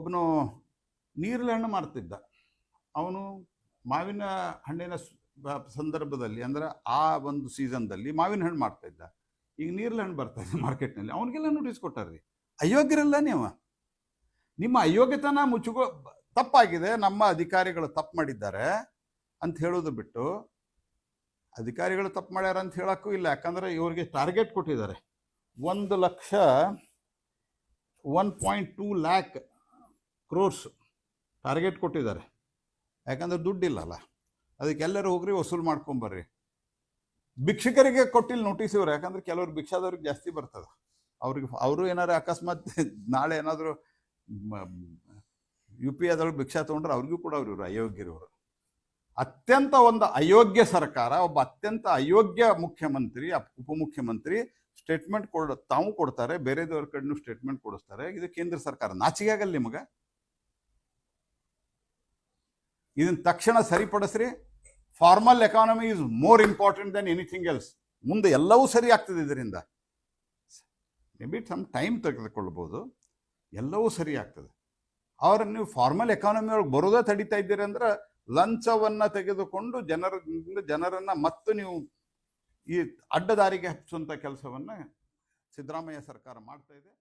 ಒಬ್ಬನು ನೀರಲ್ಲಿ ಹಣ್ಣು ಮಾರ್ತಿದ್ದ. ಅವನು ಮಾವಿನ ಹಣ್ಣಿನ ಸಂದರ್ಭದಲ್ಲಿ ಅಂದ್ರೆ ಆ ಒಂದು ಸೀಸನ್ದಲ್ಲಿ ಮಾವಿನ ಹಣ್ಣು ಮಾಡ್ತಾಯಿದ್ದ ಈಗ ನೀರಲ್ಲಿ ಹಣ್ಣು ಬರ್ತಾ ಇದೆ ಮಾರ್ಕೆಟ್ನಲ್ಲಿ. ಅವನಿಗೆಲ್ಲ ನೋಟಿಸ್ ಕೊಟ್ಟಾರ್ರಿ. ಅಯೋಗ್ಯರಲ್ಲ ನೀವು ನಿಮ್ಮ ಅಯೋಗ್ಯತನ ಮುಚ್ಚುಗೋ ತಪ್ಪಾಗಿದೆ, ನಮ್ಮ ಅಧಿಕಾರಿಗಳು ತಪ್ಪು ಮಾಡಿದ್ದಾರೆ ಅಂತ ಹೇಳೋದು ಬಿಟ್ಟು ಅಧಿಕಾರಿಗಳು ತಪ್ಪು ಮಾಡ್ಯಾರ ಅಂತ ಹೇಳಕ್ಕೂ ಇಲ್ಲ. ಯಾಕಂದ್ರೆ ಇವ್ರಿಗೆ ಟಾರ್ಗೆಟ್ ಕೊಟ್ಟಿದ್ದಾರೆ. ಒಂದು lakh, one point two lakh crores target ಕೊಟ್ಟಿದ್ದಾರೆ. ಯಾಕಂದರೆ ದುಡ್ಡಿಲ್ಲಲ್ಲ. ಅದಕ್ಕೆ ಎಲ್ಲರೂ ಹೋಗ್ರಿ, ವಸೂಲು ಮಾಡ್ಕೊಂಬರ್ರಿ ಭಿಕ್ಷಕರಿಗೆ ಕೊಟ್ಟಿಲ್ಲ ನೋಟಿಸ್ ಇವ್ರು. ಯಾಕಂದ್ರೆ ಕೆಲವರು ಭಿಕ್ಷಾದವ್ರಿಗೆ ಜಾಸ್ತಿ ಬರ್ತದೆ. ಅವ್ರಿಗೆ, ಅವರು ಏನಾರು ಅಕಸ್ಮಾತ್ ನಾಳೆ ಏನಾದರೂ ಯು ಪಿ ಅದೊಳಗೆ ಭಿಕ್ಷಾ ತೊಗೊಂಡ್ರೆ ಅವ್ರಿಗೂ ಕೂಡ ಅವ್ರು ಇವರು ಅಯೋಗ್ಯರಿವರು. ಅತ್ಯಂತ ಒಂದು ಅಯೋಗ್ಯ ಸರ್ಕಾರ, ಒಬ್ಬ ಅತ್ಯಂತ ಅಯೋಗ್ಯ ಮುಖ್ಯಮಂತ್ರಿ, ಉಪಮುಖ್ಯಮಂತ್ರಿ ಸ್ಟೇಟ್ಮೆಂಟ್ ಕೊಡ, ತಾವು ಕೊಡ್ತಾರೆ. ಬೇರೆದವ್ರ ಕಡೆನೂ ಸ್ಟೇಟ್ಮೆಂಟ್ ಕೊಡಿಸ್ತಾರೆ. ಇದು ಕೇಂದ್ರ ಸರ್ಕಾರ. ನಾಚಿಗೆ ಆಗಲ್ಲ ನಿಮಗೆ. ಇದನ್ನ ತಕ್ಷಣ ಸರಿಪಡಿಸ್ರಿ. Formal economy is more important then anything else ಮುಂದೆ ಎಲ್ಲವೂ ಸರಿ ಆಗ್ತದೆ ಇದರಿಂದ. ಮೇ ಬಿ ಸಮ್ ಟೈಮ್ ತೆಗೆದುಕೊಳ್ಬೋದು ಎಲ್ಲವೂ ಸರಿ ಆಗ್ತದೆ. ಅವ್ರ ನೀವು ಫಾರ್ಮಲ್ ಎಕಾನಮಿ ಒಳಗೆ ಬರೋದೇ ತಡಿತಾ ಇದ್ದೀರಿ ಅಂದ್ರೆ ಲಂಚವನ್ನ ತೆಗೆದುಕೊಂಡು ಜನರಿಂದ ಜನರನ್ನ ಮತ್ತೆ ನೀವು ಈ ಅಡ್ಡದಾರಿಗೆ ಹಚ್ಚುವಂಥ ಕೆಲಸವನ್ನ ಸಿದ್ದರಾಮಯ್ಯ ಸರ್ಕಾರ ಮಾಡ್ತಾ ಇದೆ.